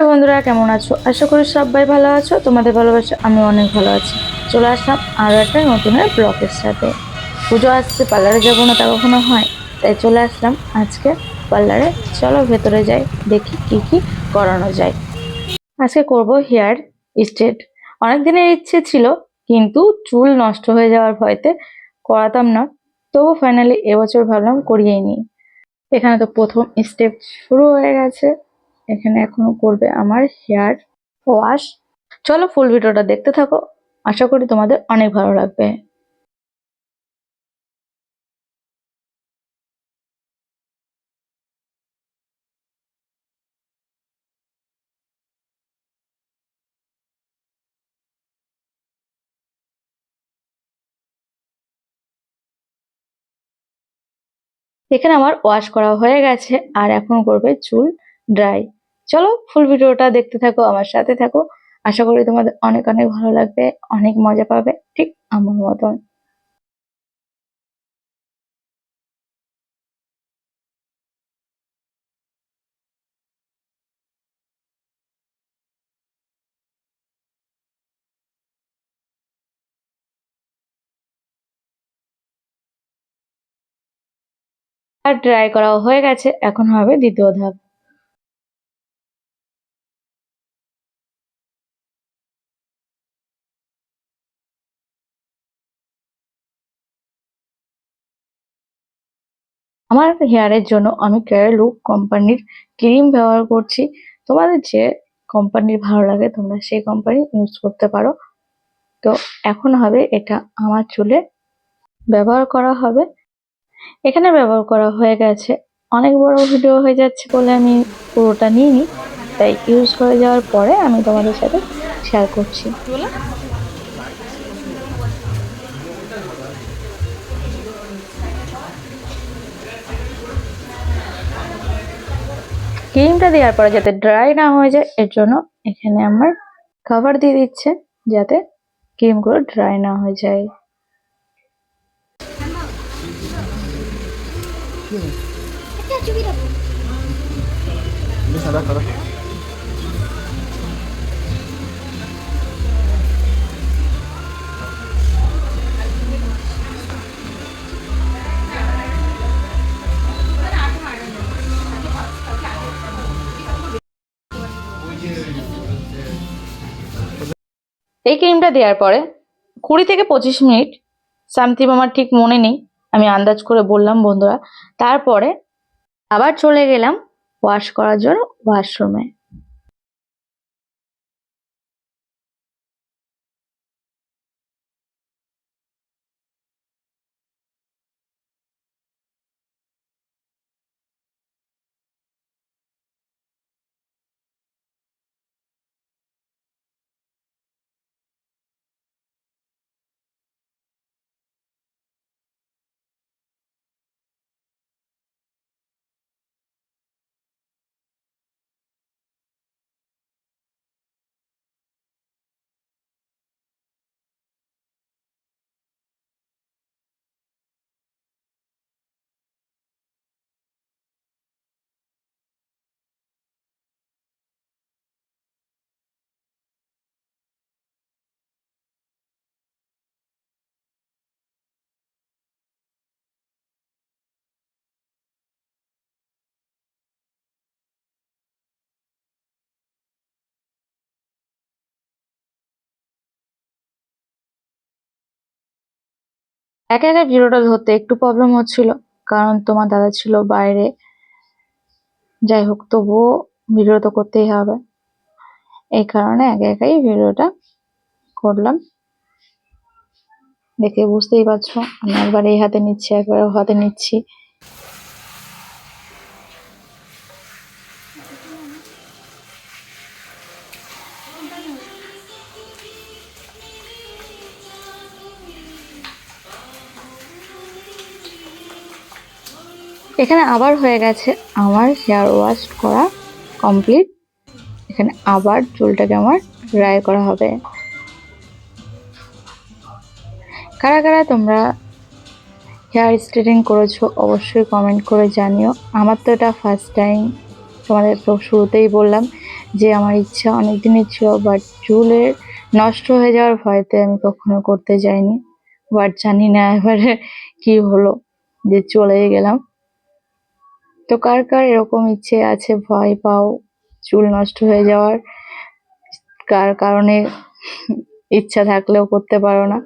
বন্ধুরা, কেমন আছো? আশা করি সবাই ভালো আছো। তোমাদের ভালোবাসা আমি অনেক ভালো আছি। চলে আসলাম আরও একটা নতুনের ব্লকের সাথে। পুজো আসছে, পার্লারে যাব না তা কখনো হয়। তাই চলে আসলাম আজকে পার্লারে। চলো ভেতরে যাই, দেখি কি কি করানো যায়। আজকে করব হেয়ার স্ট্রেট। অনেক দিনের ইচ্ছে ছিল, কিন্তু চুল নষ্ট হয়ে যাওয়ার ভয়তে করাতাম না। তবু ফাইনালি এবছর ভাবলাম করিয়েই নিই। এখানে তো প্রথম স্টেপ শুরু হয়ে গেছে। এখানে এখনও করবে আমার হেয়ার ওয়াশ চলো ফুল ভিডিওটা দেখতে থাকো। আশা করি তোমাদের অনেক ভালো লাগবে। এখানে আমার ওয়াশ করা হয়ে গেছে, আর এখন করবে চুল ড্রাই চলো ফুল ভিডিওটা দেখতে থাকো, আমার সাথে থাকো। আশা করি তোমাদের অনেক অনেক ভালো লাগবে, অনেক মজা পাবে, ঠিক আমার মতন। আর ড্রাই করা হয়ে গেছে, এখন হবে দ্বিতীয় ধাপ। আমার হেয়ারের জন্য আমি লুক কোম্পানির ক্রিম ব্যবহার করছি। তোমাদের যে কোম্পানির ভালো লাগে, তোমরা সেই কোম্পানি ইউজ করতে পারো। তো এখন হবে এটা আমার চুলে ব্যবহার করা হবে। এখানে ব্যবহার করা হয়ে গেছে। অনেক বড় ভিডিও হয়ে যাচ্ছে বলে আমি পুরোটা নিইনি। তাই ইউজ হয়ে যাওয়ার পরে আমি তোমাদের সাথে শেয়ার করছি। ক্রিমটা দেওয়ার পরে যাতে ড্রাই না হয়ে যায় এর জন্য এখানে আমার কভার দিয়ে দিচ্ছে যাতে ক্রিমগুলো ড্রাই না হয়ে যায়। সাদা এই ক্রিমটা দেওয়ার পরে কুড়ি থেকে পঁচিশ মিনিট সামথিং আমার ঠিক মনে নেই, আমি আন্দাজ করে বললাম বন্ধুরা। তারপরে আবার চলে গেলাম ওয়াশ করার জন্য ওয়াশরুমে একা একা ভিডিওটা ধরতে একটু প্রবলেম হচ্ছিল, কারণ তোমার দাদা ছিল বাইরে। যাই হোক, তবুও ভিডিও তো করতেই হবে। এই কারণে একা একাই ভিডিওটা করলাম। দেখে বুঝতেই পারছ, আমি একবার এই হাতে নিচ্ছি, একবার ও হাতে নিচ্ছি। এখানে আবার হয়ে গেছে আমার হেয়ার ওয়াশ করা কমপ্লিট এখানে আবার চুলটাকে আমার ড্রাই করা হবে। কারা কারা তোমরা হেয়ার স্ট্রেটিং করেছ অবশ্যই কমেন্ট করে জানিও। আমার তো এটা ফার্স্ট টাইম তোমাদের তো শুরুতেই বললাম যে আমার ইচ্ছা অনেক দিনের ছিল বাট চুলের নষ্ট হয়ে যাওয়ার ভয়তে আমি কখনো করতে যাইনি। বাট জানি না এবারে কি হলো, যে চলে গেলাম। তো কার কার এরকম ইচ্ছে আছে ভয় পাও, চুল নষ্ট হয়ে যাওয়ার কার কারণে ইচ্ছা থাকলেও করতে পারো না?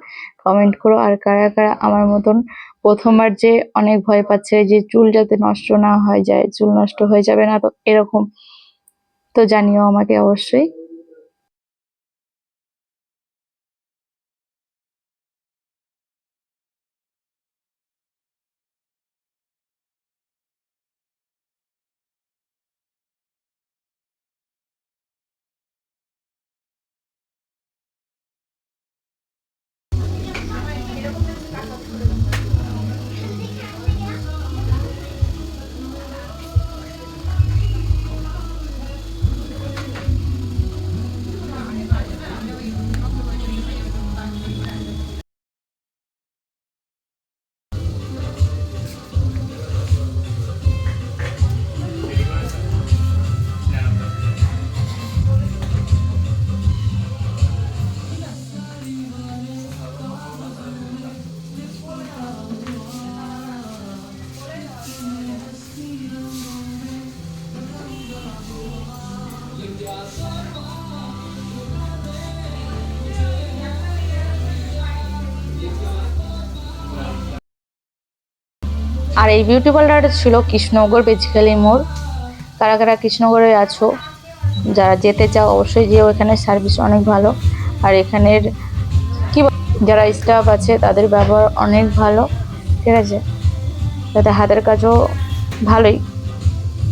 কমেন্ট করো। আর কারা কারা আমার মতন প্রথমবার যে অনেক ভয় পাচ্ছে যে চুল যাতে নষ্ট না হয়ে যায়, চুল নষ্ট হয়ে যাবে না, তো এরকম, তো জানিও আমাকে অবশ্যই। আর এই বিউটি পার্লারটা ছিল কৃষ্ণনগর বেজিক্যালি মোড় কারা কারা কৃষ্ণনগরে আছো, যারা যেতে চাও অবশ্যই যেও, এখানে সার্ভিস অনেক ভালো। আর এখানের কি যারা স্টাফ আছে, তাদের ব্যবহার অনেক ভালো, ঠিক আছে? তাদের হাতের কাজও ভালোই,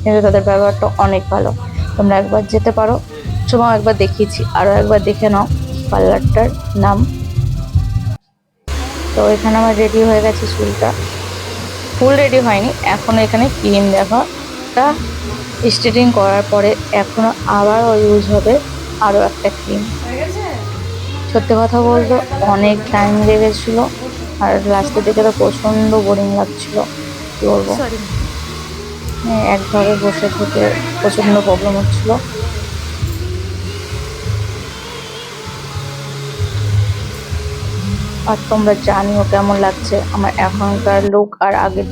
কিন্তু তাদের ব্যবহারটা অনেক ভালো। তোমরা একবার যেতে পারো। সময় একবার দেখিয়েছি আরও একবার দেখে নাও পার্লারটার নাম। তো এখানে আমার রেডি হয়ে গেছে চুলটা। ফুল রেডি হয়নি। এখনও এখানে ক্রিম দেখাটা স্ট্রেটিং করার পরে এখনও আবারও ইউজ হবে আরও একটা ক্রিম সত্যি কথা বলতে অনেক টাইম লেগেছিলো আর লাস্টের দিকে তো প্রচণ্ড বোরিং লাগছিল কী বলব? হ্যাঁ, একভাবে বসে থেকে প্রচণ্ড প্রবলেম হচ্ছিল। আর তোমরা জানিও কেমন লাগছে আমার এখনকার লোক আর আগের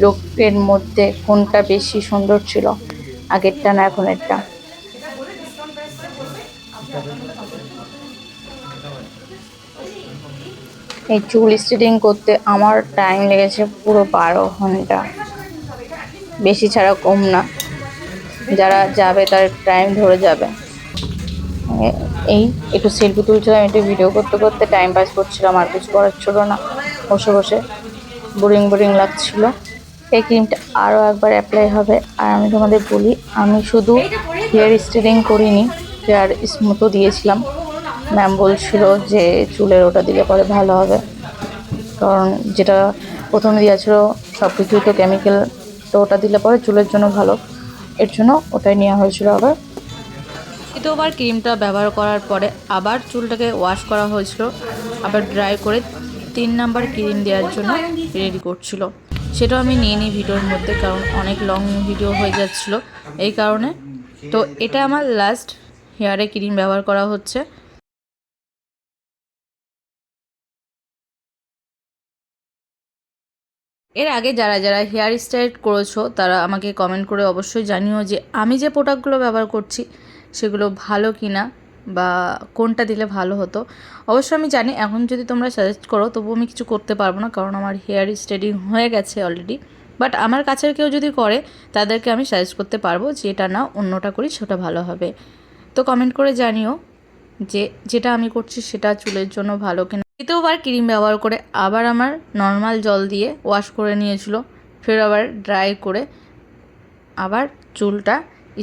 লোকের মধ্যে কোনটা বেশি সুন্দর ছিল? আগেরটা না এখনেরটা? এই চুল স্ট্রেটিং করতে আমার টাইম লেগেছে পুরো বারো ঘণ্টা। বেশি ছাড়া কম না। যারা যাবে তার টাইম ধরে যাবে। এই একটু সেলফি তুলছিলাম একটু ভিডিও করতে করতে টাইম পাস করছিলাম আর কিছু করার ছিল না। বসে বসে বোরিং বোরিং লাগছিল। এই ক্রিমটা আরও একবার অ্যাপ্লাই হবে। আর আমি তোমাদের বলি, আমি শুধু হেয়ার স্ট্রেটিং করিনি হেয়ার স্মুথও দিয়েছিলাম। ম্যাম বলছিল যে চুলের ওটা দিলে পরে ভালো হবে। কারণ যেটা প্রথমে দিয়েছিল সব কিছুই তো কেমিক্যাল তো ওটা দিলে পরে চুলের জন্য ভালো। এর জন্য ওটাই নেওয়া হয়েছিল আবার। দ্বিতীয়বার ক্রিমটা ব্যবহার করার পরে আবার চুলটাকে ওয়াশ করা হয়েছিল। আবার ড্রাই করে তিন নাম্বার ক্রিম দেওয়ার জন্য রেডি করছিল। সেটাও আমি নিয়ে নিই ভিডিওর মধ্যে, কারণ অনেক লং ভিডিও হয়ে যাচ্ছিল। এই কারণে। তো এটা আমার লাস্ট হেয়ারে ক্রিম ব্যবহার করা হচ্ছে। এর আগে যারা যারা হেয়ার স্টাইল করেছ, তারা আমাকে কমেন্ট করে অবশ্যই জানিও যে আমি যে প্রোডাক্টগুলো ব্যবহার করছি সেগুলো ভালো কি না বা কোনটা দিলে ভালো হতো। অবশ্য আমি জানি এখন যদি তোমরা সাজেস্ট করো তবু আমি কিছু করতে পারব না, কারণ আমার হেয়ার স্ট্রেটিং হয়ে গেছে অলরেডি বাট আমার কাছের কেউ যদি করে, তাদেরকে আমি সাজেস্ট করতে পারব যে, এটা না অন্যটা করি, সেটা ভালো হবে। তো কমেন্ট করে জানিও যে, যেটা আমি করছি সেটা চুলের জন্য ভালো কিনা। দ্বিতীয়বার ক্রিম ব্যবহার করে আবার আমার নর্মাল জল দিয়ে ওয়াশ করে নিয়েছিল, ফের আবার ড্রাই করে আবার চুলটা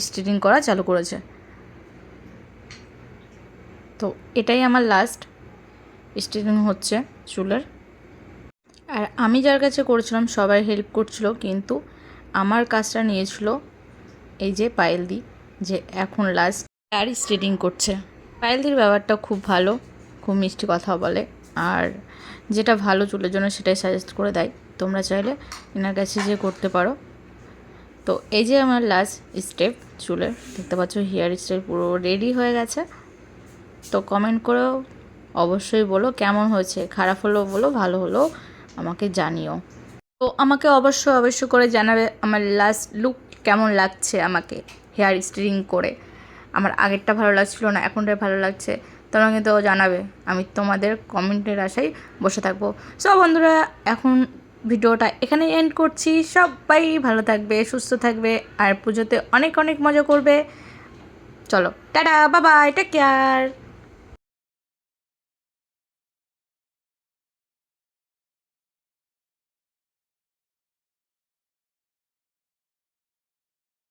স্ট্রেটিং করা চালু করেছে। তো এটাই আমার লাস্ট স্ট্রেটিং হচ্ছে চুলের। আর আমি যার কাছে করেছিলাম, সবাই হেল্প করছিল, কিন্তু আমার কাজটা নিয়েছিল এই যে পায়েলদি, যে এখন লাস্ট আর স্ট্রেটিং করছে। পায়েলদির ব্যাপারটা খুব ভালো, খুব মিষ্টি কথা বলে, আর যেটা ভালো চুলের জন্য সেটাই সাজেস্ট করে দেয়। তোমরা চাইলে এনার কাছে যে করতে পারো। তো এই যে আমার লাস্ট স্টেপ চুলের, দেখতে পাচ্ছ হেয়ার স্টাইল পুরো রেডি হয়ে গেছে। তো কমেন্ট করেও অবশ্যই বলো, কেমন হয়েছে? খারাপ হলেও বলো, ভালো হলেও আমাকে জানিও। তো আমাকে অবশ্যই অবশ্যই করে জানাবে আমার লাস্ট লুক কেমন লাগছে আমাকে হেয়ার স্টাইলিং করে। আমার আগেরটা ভালো লাগছিল না এখনটা ভালো লাগছে। তোমরা কিন্তু জানাবে, আমি তোমাদের কমেন্টের আশায় বসে থাকব। সব বন্ধুরা, এখন ভিডিওটা এখানে এন্ড করছি। সবাই ভালো থাকবে, সুস্থ থাকবে, আর পুজোতে অনেক অনেক মজা করবে। চলো, টাটা বাবাই টেক কেয়ার